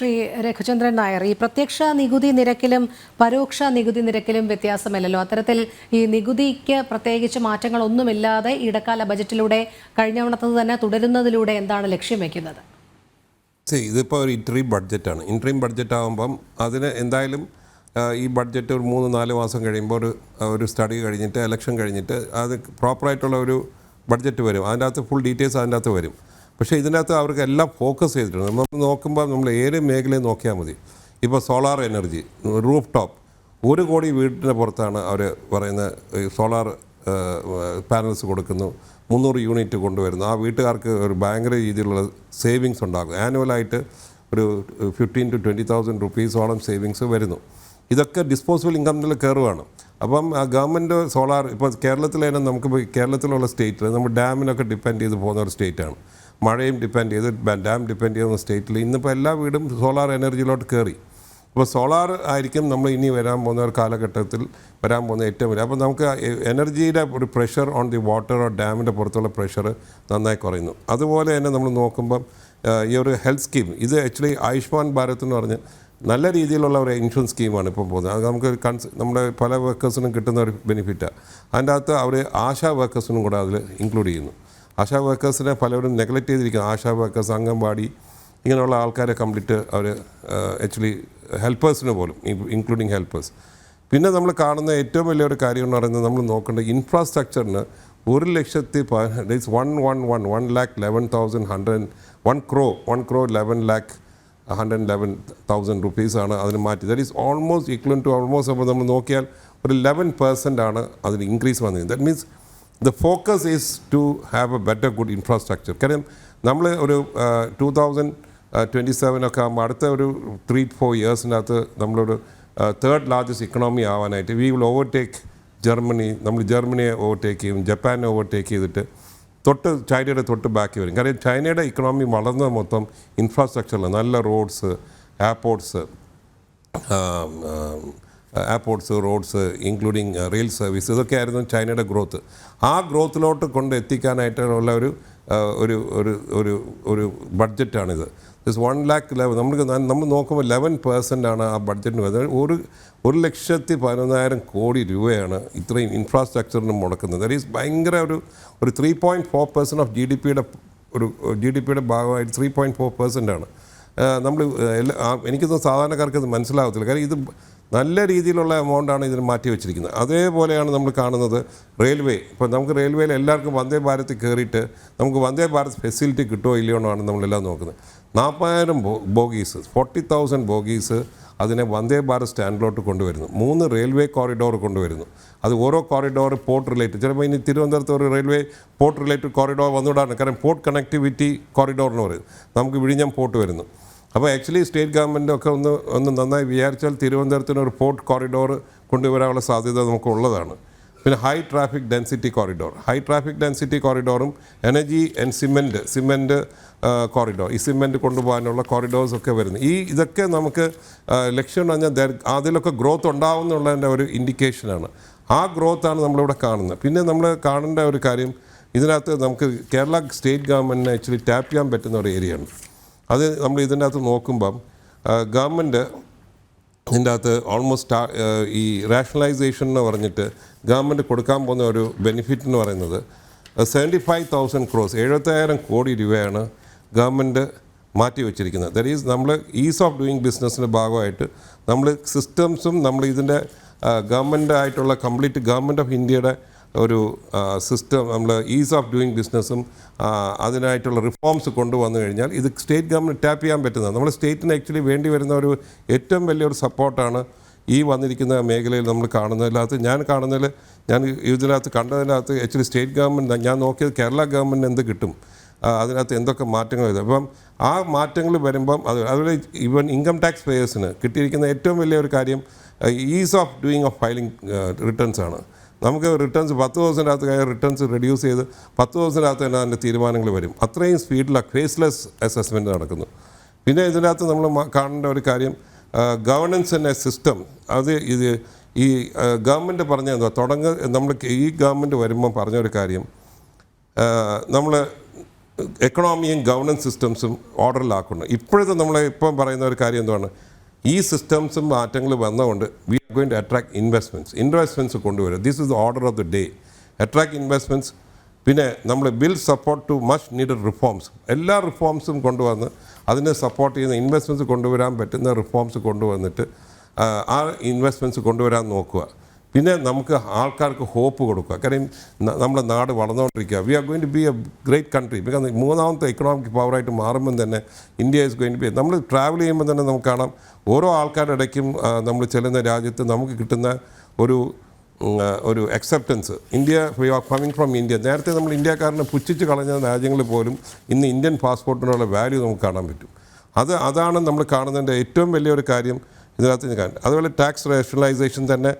ശ്രീ രഘുചന്ദ്രൻ നായർ ഈ പ്രത്യക്ഷ നികുതി നിരക്കിലും പരോക്ഷ നികുതി നിരക്കിലും വ്യത്യാസമില്ലല്ലോ. അത്തരത്തിൽ ഈ നികുതിക്ക് പ്രത്യേകിച്ച് മാറ്റങ്ങളൊന്നുമില്ലാതെ ഇടക്കാല ബജറ്റിലൂടെ കഴിഞ്ഞ കഴിഞ്ഞവണത്തത് തന്നെ തുടരുന്നതിലൂടെ എന്താണ് ലക്ഷ്യം വയ്ക്കുന്നത് ഇതിപ്പോൾ ഒരു ഇൻട്രീം ബഡ്ജറ്റാണ് ഇൻട്രീം ബഡ്ജറ്റ് ആകുമ്പം അതിന് എന്തായാലും ഈ ബഡ്ജറ്റ് ഒരു മൂന്ന് നാല് മാസം കഴിയുമ്പോൾ ഒരു ഒരു സ്റ്റഡി കഴിഞ്ഞിട്ട് ഇലക്ഷൻ കഴിഞ്ഞിട്ട് അത് പ്രോപ്പറായിട്ടുള്ള ഒരു ബഡ്ജറ്റ് വരും. അതിന്റെ അകത്ത് ഫുൾ ഡീറ്റെയിൽസ് അതിന്റെ അകത്ത് വരും. പക്ഷേ ഇതിനകത്ത് അവർക്ക് എല്ലാം ഫോക്കസ് ചെയ്തിട്ടുണ്ട്. നമ്മൾ നോക്കുമ്പോൾ നമ്മൾ ഏത് മേഖലയിൽ നോക്കിയാൽ മതി. ഇപ്പോൾ സോളാർ എനർജി റൂഫ് ടോപ്പ് ഒരു കോടി വീടിന്റെ പുറത്താണ് അവർ പറയുന്ന സോളാർ പാനൽസ് കൊടുക്കുന്നു. മുന്നൂറ് യൂണിറ്റ് കൊണ്ടുവരുന്നു. ആ വീട്ടുകാർക്ക് ഒരു ഭയങ്കര രീതിയിലുള്ള സേവിങ്സ് ഉണ്ടാകും. ആനുവലായിട്ട് ഒരു ഫിഫ്റ്റീൻ ടു ട്വന്റി തൗസൻഡ് റുപ്പീസോളം സേവിങ്സ് വരുന്നു. ഇതൊക്കെ ഡിസ്പോസിബിൾ ഇൻകമിൽ കയറുവാണ് അപ്പം ആ ഗവൺമെന്റ് സോളാർ ഇപ്പോൾ കേരളത്തിൽ നമുക്ക് കേരളത്തിലുള്ള സ്റ്റേറ്റിൽ നമ്മൾ ഡാമിനൊക്കെ ഡിപ്പെൻഡ് ചെയ്ത് പോകുന്ന ഒരു സ്റ്റേറ്റാണ് മഴയും ഡിപ്പെൻഡ് ചെയ്ത് ഡാം ഡിപ്പെൻഡ് ചെയ്യുന്ന സ്റ്റേറ്റിൽ ഇന്നിപ്പോൾ എല്ലാ വീടും സോളാർ എനർജിയിലോട്ട് കയറി. അപ്പോൾ സോളാർ ആയിരിക്കും നമ്മൾ ഇനി വരാൻ പോകുന്ന ഒരു കാലഘട്ടത്തിൽ വരാൻ പോകുന്ന ഏറ്റവും വലിയ. അപ്പോൾ നമുക്ക് എനർജിയുടെ ഒരു pressure on the water or ഡാമിന്റെ പുറത്തുള്ള പ്രഷർ നന്നായി കുറയുന്നു. അതുപോലെ തന്നെ നമ്മൾ നോക്കുമ്പം ഈ ഒരു ഹെൽത്ത് സ്കീം ഇത് ആക്ച്വലി ആയുഷ്മാൻ ഭാരത് എന്ന് പറഞ്ഞ് നല്ല രീതിയിലുള്ള ഒരു ഇൻഷുറൻസ് സ്കീമാണ് ഇപ്പം പോകുന്നത്. അത് നമുക്ക് കൺസ് നമ്മുടെ പല വർക്കേഴ്സിനും കിട്ടുന്ന ഒരു ബെനിഫിറ്റാണ് അതിന്റെ അകത്ത് അവർ ആശാ വർക്കേഴ്സിനും കൂടെ അതിൽ ഇൻക്ലൂഡ് ചെയ്യുന്നു. ആശാ വർക്കേഴ്സിനെ പലവരും നെഗ്ലക്റ്റ് ചെയ്തിരിക്കുന്നു. ആശാ വർക്കേഴ്സ് അംഗൻവാടി ഇങ്ങനെയുള്ള ആൾക്കാരെ കംപ്ലീറ്റ് അവർ ആക്ച്വലി ഹെൽപ്പേഴ്സിന് പോലും ഇൻക്ലൂഡിങ് ഹെൽപ്പേഴ്സ് പിന്നെ നമ്മൾ കാണുന്ന ഏറ്റവും വലിയൊരു കാര്യം എന്ന് പറയുന്നത് നമ്മൾ നോക്കേണ്ട ഇൻഫ്രാസ്ട്രക്ചറിന് ഒരു ലക്ഷത്തി it's one one one one lakh eleven thousand hundred one crore one crore eleven lakh hundred eleven thousand റുപ്പീസാണ് അതിന് മാറ്റി. That is almost equal to almost അപ്പോൾ നമ്മൾ നോക്കിയാൽ ഒരു ലെവൻ പെർസെന്റ് ആണ് അതിന് ഇൻക്രീസ് വന്നിരിക്കുന്നത്. That means the focus is to have a better good infrastructure കാര്യം നമ്മൾ ഒരു ടു തൗസൻഡ് ട്വന്റി സെവൻ ഒക്കെ ആകുമ്പോൾ അടുത്ത ഒരു ത്രീ ഫോർ ഇയേഴ്സിനകത്ത് നമ്മളൊരു തേർഡ് ലാർജസ്റ്റ് ഇക്കണോമി ആവാനായിട്ട് വി വിൽ ഓവർടേക്ക് ജർമ്മനി നമ്മൾ ജർമ്മനിയെ ഓവർടേക്ക് ചെയ്യും ജപ്പാനെ ഓവർടേക്ക് ചെയ്തിട്ട് തൊട്ട് ചൈനയുടെ തൊട്ട് ബാക്കി വരും. കാര്യം ചൈനയുടെ ഇക്കണോമി വളർന്നത് മൊത്തം ഇൻഫ്രാസ്ട്രക്ചറിൽ നല്ല roads airports airports roads including rail service ഇതൊക്കെയായിരുന്നു ചൈനയുടെ ഗ്രോത്ത് ആ ഗ്രോത്തിലോട്ട് കൊണ്ട് എത്തിക്കാനായിട്ടുള്ള ഒരു ഒരു ഒരു ഒരു ഒരു ബഡ്ജറ്റാണിത് ദിസ് വൺ ലാക്ക് ലെവൻ നമുക്ക് നമ്മൾ നോക്കുമ്പോൾ ലെവൻ പേഴ്സന്റ് ആണ് ആ ബഡ്ജറ്റിന് വരുന്നത്. ഒരു ഒരു ലക്ഷത്തി പതിനൊന്നായിരം കോടി രൂപയാണ് ഇത്രയും ഇൻഫ്രാസ്ട്രക്ചറിന് മുടക്കുന്നത്. ദറ്റ് ഈസ് ഭയങ്കര ഒരു ഒരു three point four percent of G D പിയുടെ ഒരു ജി ഡി പിയുടെ ഭാഗമായിട്ട് ത്രീ പോയിന്റ് ഫോർ പെർസെന്റ് ആണ്. നമ്മൾ എല്ലാ എനിക്കൊന്നും സാധാരണക്കാർക്ക് ഇത് മനസ്സിലാകത്തില്ല കാര്യം ഇത് നല്ല രീതിയിലുള്ള എമൗണ്ടാണ് ഇതിന് മാറ്റി വെച്ചിരിക്കുന്നത്. അതേപോലെയാണ് നമ്മൾ കാണുന്നത് റെയിൽവേ. ഇപ്പോൾ നമുക്ക് റെയിൽവേയിൽ എല്ലാവർക്കും വന്ദേ ഭാരത്തിൽ കയറിയിട്ട് നമുക്ക് വന്ദേ ഭാരത് ഫെസിലിറ്റി കിട്ടുമോ ഇല്ലയോ എന്നാണ് നമ്മളെല്ലാം നോക്കുന്നത്. നാൽപ്പതിനായിരം ബോഗീസ് ഫോർട്ടി തൗസൻഡ് ബോഗീസ് അതിനെ വന്ദേ ഭാരത് സ്റ്റാൻഡിലോട്ട് കൊണ്ടുവരുന്നു. മൂന്ന് റെയിൽവേ കോറിഡോർ കൊണ്ടുവരുന്നു. അത് ഓരോ കോറിഡോർ പോർട്ട് റിലേറ്റഡ്. ചിലപ്പോൾ ഇനി തിരുവനന്തപുരത്ത് ഒരു റെയിൽവേ പോർട്ട് റിലേറ്റഡ് കോറിഡോർ വന്നുവിടാണ് കാരണം പോർട്ട് കണക്ടിവിറ്റി കോറിഡോർ എന്ന് പറയും നമുക്ക് വിഴിഞ്ഞം പോർട്ട് വരുന്നു. അപ്പോൾ ആക്ച്വലി സ്റ്റേറ്റ് ഗവൺമെന്റൊക്കെ ഒന്ന് ഒന്ന് നന്നായി വിചാരിച്ചാൽ തിരുവനന്തപുരത്തിന് ഒരു പോർട്ട് കോറിഡോർ കൊണ്ടുവരാനുള്ള സാധ്യത നമുക്ക് ഉള്ളതാണ് പിന്നെ high traffic density corridor high traffic density കോറിഡോറും energy and cement cement corridor ഈ സിമെന്റ് കൊണ്ടുപോകാനുള്ള കോറിഡോർസ് ഒക്കെ വരുന്നു. ഈ ഇതൊക്കെ നമുക്ക് ലക്ഷ്യം എന്ന് പറഞ്ഞാൽ അതിലൊക്കെ ഗ്രോത്ത് ഉണ്ടാവും എന്നുള്ളതിന്റെ ഒരു ഇൻഡിക്കേഷനാണ് ആ ഗ്രോത്താണ് നമ്മളിവിടെ കാണുന്നത്. പിന്നെ നമ്മൾ കാണേണ്ട ഒരു കാര്യം ഇതിനകത്ത് നമുക്ക് കേരള സ്റ്റേറ്റ് ഗവൺമെന്റിനെ ആക്ച്വലി ടാപ്പ് ചെയ്യാൻ പറ്റുന്ന ഒരു ഏരിയയാണ് അത് നമ്മൾ ഇതിന്റെ അകത്ത് നോക്കുമ്പം ഗവൺമെന്റ് ഇതിന്റെ അകത്ത് ഓൾമോസ്റ്റ് ഈ റാഷണലൈസേഷൻ എന്ന് പറഞ്ഞിട്ട് ഗവൺമെന്റ് കൊടുക്കാൻ പോകുന്ന ഒരു ബെനിഫിറ്റ് എന്ന് പറയുന്നത് സെവന്റി ഫൈവ് തൗസൻഡ് ക്രോസ് എഴുപത്തായിരം കോടി രൂപയാണ് ഗവൺമെന്റ് മാറ്റി വെച്ചിരിക്കുന്നത്. ദറ്റ് ഈസ് നമ്മൾ ഈസ് ഓഫ് ഡൂയിങ് ബിസിനസ്സിന്റെ ഭാഗമായിട്ട് നമ്മൾ സിസ്റ്റംസും നമ്മൾ ഇതിന്റെ ഗവൺമെന്റ് ആയിട്ടുള്ള കംപ്ലീറ്റ് ഗവൺമെന്റ് ഓഫ് ഇന്ത്യയുടെ ഒരു സിസ്റ്റം നമ്മൾ ഈസ് ഓഫ് ഡൂയിങ് ബിസിനസ്സും അതിനായിട്ടുള്ള റിഫോംസ് കൊണ്ടുവന്നു കഴിഞ്ഞാൽ ഇത് സ്റ്റേറ്റ് ഗവൺമെന്റ് ടാപ്പ് ചെയ്യാൻ പറ്റുന്നത് നമ്മുടെ സ്റ്റേറ്റിന് ആക്ച്വലി വേണ്ടി വരുന്ന ഒരു ഏറ്റവും വലിയൊരു സപ്പോർട്ടാണ് ഈ വന്നിരിക്കുന്ന മേഖലയിൽ നമ്മൾ കാണുന്നതിനകത്ത്. ഞാൻ കാണുന്നതിൽ ഞാൻ ഇതിനകത്ത് കണ്ടതിനകത്ത് ആക്ച്വലി സ്റ്റേറ്റ് ഗവൺമെന്റ് ഞാൻ നോക്കിയത് കേരള ഗവൺമെന്റ് എന്ത് കിട്ടും? അതിനകത്ത് എന്തൊക്കെ മാറ്റങ്ങൾ വരും? അപ്പം ആ മാറ്റങ്ങൾ വരുമ്പം അത് അതുപോലെ ഈവൻ ഇൻകം ടാക്സ് പേയേഴ്സിന് കിട്ടിയിരിക്കുന്ന ഏറ്റവും വലിയ ഒരു കാര്യം ease of doing of filing returns ആണ്. നമുക്ക് റിട്ടേൺസ് പത്ത് ദിവസത്തിനകത്ത് കയറി റിട്ടേൺസ് റെഡ്യൂസ് ചെയ്ത് പത്ത് ദിവസത്തിനകത്ത് തന്നെ അതിന്റെ തീരുമാനങ്ങൾ വരും. അത്രയും സ്പീഡിലാണ് ഫേസ്ലെസ് അസസ്മെന്റ് നടക്കുന്നു. പിന്നെ ഇതിനകത്ത് നമ്മൾ കാണേണ്ട ഒരു കാര്യം ഗവർണൻസ് എന്ന സിസ്റ്റം അത് ഇത് ഈ ഗവൺമെന്റ് പറഞ്ഞ എന്താ തുടങ്ങ നമ്മൾ ഈ ഗവൺമെന്റ് വരുമ്പോൾ പറഞ്ഞൊരു കാര്യം നമ്മൾ എക്കണോമിയും ഗവർണൻസ് സിസ്റ്റംസും ഓർഡറിലാക്കുന്നു ഇപ്പോഴത്തെ നമ്മൾ ഇപ്പം പറയുന്ന ഒരു കാര്യം എന്താണ് ഈ സിസ്റ്റംസും മാറ്റങ്ങൾ വന്നതുകൊണ്ട് going to attract investments investments കൊണ്ടുവരും this is the order of the day attract investments പിന്നെ നമ്മൾ bill support to much needed reforms എല്ലാ റിഫോംസും കൊണ്ടുവന്ന് അതിനെ സപ്പോർട്ട് ചെയ്യുന്ന ഇൻവെസ്റ്റ്മെന്റ്സ് കൊണ്ടുവരാൻ പറ്റുന്ന റിഫോംസ് കൊണ്ടുവന്നിട്ട് ആ ഇൻവെസ്റ്റ്മെന്റ്സ് കൊണ്ടുവരാൻ നോക്കുക. പിന്നെ നമുക്ക് ആൾക്കാർക്ക് ഹോപ്പ് കൊടുക്കുക. കാര്യം നമ്മുടെ നാട് വളർന്നുകൊണ്ടിരിക്കുക. We are going to be a great country because മൂന്നാമത്തെ എക്കണോമിക് പവറായിട്ട് മാറുമ്പം തന്നെ India is going to be നമ്മൾ ട്രാവൽ ചെയ്യുമ്പോൾ തന്നെ നമുക്ക് കാണാം ഓരോ ആൾക്കാരുടെ ഇടയ്ക്കും നമ്മൾ ചെല്ലുന്ന രാജ്യത്ത് നമുക്ക് കിട്ടുന്ന ഒരു ഒരു acceptance India we are coming from India നേരത്തെ നമ്മൾ ഇന്ത്യക്കാരനെ പുച്ഛിച്ച് കളഞ്ഞ രാജ്യങ്ങളിൽ പോലും ഇന്ന് ഇന്ത്യൻ പാസ്പോർട്ടിനുള്ള വാല്യൂ നമുക്ക് കാണാൻ പറ്റും. അത് അതാണ് നമ്മൾ കാണുന്നതിന്റെ ഏറ്റവും വലിയൊരു കാര്യം ഇതിനകത്ത് ഞാൻ അതുപോലെ ടാക്സ് റേഷണലൈസേഷൻ തന്നെ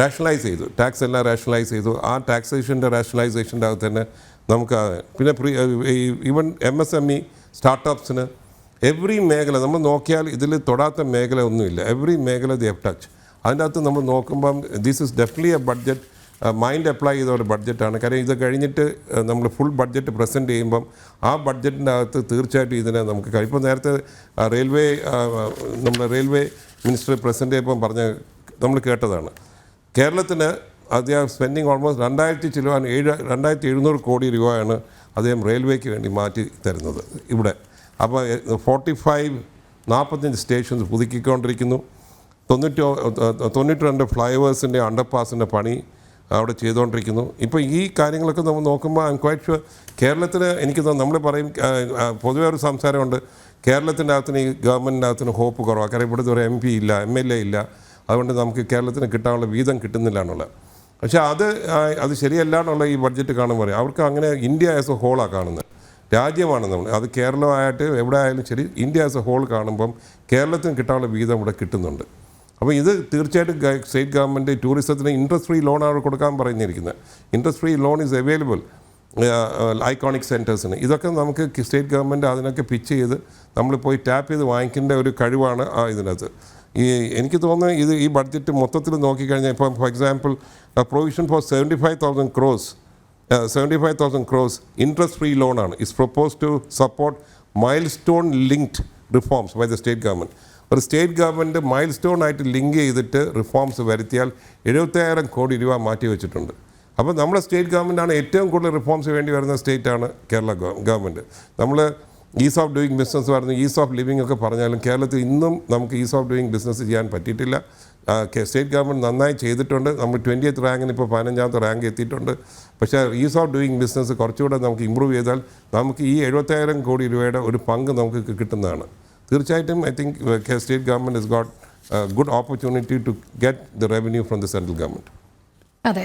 റാഷണലൈസ് ചെയ്തു. ടാക്സ് എല്ലാം റാഷണലൈസ് ചെയ്തു. ആ ടാക്സേഷന്റെ റാഷണലൈസേഷന്റെ അകത്ത് തന്നെ നമുക്ക് പിന്നെ pre even M S M E സ്റ്റാർട്ടപ്സിന് every മേഖല നമ്മൾ നോക്കിയാൽ ഇതിൽ തൊടാത്ത മേഖല ഒന്നുമില്ല. എവറി മേഖല ദി ഹവ് ടച്ച് അതിന്റെ അകത്ത് നമ്മൾ നോക്കുമ്പം this is definitely a budget mind apply ചെയ്ത ഒരു ബഡ്ജറ്റാണ് കാര്യം ഇത് കഴിഞ്ഞിട്ട് നമ്മൾ ഫുൾ ബഡ്ജറ്റ് പ്രസന്റ് ചെയ്യുമ്പം ആ ബഡ്ജറ്റിന്റെ അകത്ത് തീർച്ചയായിട്ടും ഇതിനെ നമുക്ക് കഴിയും ഇപ്പോൾ നേരത്തെ റെയിൽവേ നമ്മുടെ റെയിൽവേ മിനിസ്റ്റർ പ്രസന്റ് ചെയ്യുമ്പം പറഞ്ഞ നമ്മൾ കേട്ടതാണ്. കേരളത്തിന് അദ്ദേഹം സ്പെൻഡിങ് ഓൾമോസ്റ്റ് രണ്ടായിരത്തി ചിലവാൻ ഏഴ് രണ്ടായിരത്തി എഴുന്നൂറ് കോടി രൂപയാണ് അദ്ദേഹം റെയിൽവേക്ക് വേണ്ടി മാറ്റി തരുന്നത് ഇവിടെ. അപ്പോൾ ഫോർട്ടി ഫൈവ് നാൽപ്പത്തഞ്ച് സ്റ്റേഷൻസ് പുതുക്കിക്കൊണ്ടിരിക്കുന്നു. തൊണ്ണൂറ്റി തൊണ്ണൂറ്റി രണ്ട് ഫ്ലൈവേഴ്സിന്റെ അണ്ടർപാസിന്റെ പണി അവിടെ ചെയ്തുകൊണ്ടിരിക്കുന്നു ഇപ്പോൾ ഈ കാര്യങ്ങളൊക്കെ നമ്മൾ നോക്കുമ്പോൾ ഐ എം ക്വൈറ്റ് ഷുവർ കേരളത്തിന് എനിക്ക് നമ്മൾ പറയും പൊതുവേ ഒരു സംസാരമുണ്ട് കേരളത്തിന്റെ അകത്തിന് ഈ ഗവൺമെന്റിന്റെ അകത്തിന് ഹോപ്പ് കുറവാണ് കാരണം ഇവിടുത്തെ ഒരു എം പി ഇല്ല എം എൽ എ ഇല്ല. അതുകൊണ്ട് നമുക്ക് കേരളത്തിന് കിട്ടാനുള്ള വീതം കിട്ടുന്നില്ല എന്നുള്ളത്. പക്ഷേ അത് അത് ശരിയല്ല എന്നുള്ള ഈ ബഡ്ജറ്റ് കാണുമ്പോൾ അവർക്ക് അങ്ങനെ ഇന്ത്യ ആസ് എ ഹോളാണ് കാണുന്നത്. രാജ്യമാണ് നമ്മൾ അത് കേരളമായിട്ട് എവിടെ ആയാലും ശരി ഇന്ത്യ ആസ് എ ഹോൾ കാണുമ്പം കേരളത്തിന് കിട്ടാനുള്ള വീതം ഇവിടെ കിട്ടുന്നുണ്ട്. അപ്പോൾ ഇത് തീർച്ചയായിട്ടും സ്റ്റേറ്റ് ഗവൺമെന്റ് ടൂറിസത്തിന് ഇൻട്രസ്റ്റ് ഫ്രീ ലോണാണ് കൊടുക്കാൻ പറഞ്ഞിരിക്കുന്നത്. Interest free loan is available iconic സെന്റേഴ്സിന് ഇതൊക്കെ നമുക്ക് സ്റ്റേറ്റ് ഗവൺമെന്റ് അതിനൊക്കെ പിച്ച് ചെയ്ത് നമ്മൾ പോയി ടാപ്പ് ചെയ്ത് വാങ്ങിക്കേണ്ട ഒരു കഴിവാണ് ആ ഇതിനകത്ത്. ഈ എനിക്ക് തോന്നുന്നത് ഇത് ഈ ബഡ്ജറ്റ് മൊത്തത്തിൽ നോക്കിക്കഴിഞ്ഞാൽ ഇപ്പം for example provision for seventy five thousand crores seventy five thousand crores interest free ലോണാണ് is propose to support milestone linked reforms by the state government ഒരു സ്റ്റേറ്റ് ഗവൺമെന്റ് മൈൽ സ്റ്റോൺ ആയിട്ട് ലിങ്ക് ചെയ്തിട്ട് reforms വരുത്തിയാൽ എഴുപത്തായിരം കോടി രൂപ മാറ്റി വെച്ചിട്ടുണ്ട്. അപ്പോൾ നമ്മുടെ സ്റ്റേറ്റ് ഗവൺമെന്റാണ് ഏറ്റവും കൂടുതൽ റിഫോംസ് വേണ്ടി വരുന്ന സ്റ്റേറ്റാണ് കേരള ഗവൺമെന്റ് നമ്മൾ ഈസ് ഓഫ് ഡൂയിങ് ബിസിനസ് പറഞ്ഞു ഈസ് ഓഫ് ലിവിങ് ഒക്കെ പറഞ്ഞാലും കേരളത്തിൽ ഇന്നും നമുക്ക് ഈസ് ഓഫ് ഡൂയിങ് ബിസിനസ് ചെയ്യാൻ പറ്റിയിട്ടില്ല. സ്റ്റേറ്റ് ഗവൺമെന്റ് നന്നായി ചെയ്തിട്ടുണ്ട്. നമ്മൾ ട്വന്റിയത്ത് റാങ്കിന് ഇപ്പോൾ പതിനഞ്ചാമത്തെ റാങ്ക് എത്തിയിട്ടുണ്ട്. പക്ഷേ ഈസ് ഓഫ് ഡൂയിങ് ബിസിനസ് കുറച്ചുകൂടെ നമുക്ക് ഇമ്പ്രൂവ് ചെയ്താൽ നമുക്ക് ഈ എഴുപത്തായിരം കോടി രൂപയുടെ ഒരു പങ്ക് നമുക്ക് കിട്ടുന്നതാണ്. തീർച്ചയായിട്ടും I think state government is got good opportunity to get the revenue from the central government അതെ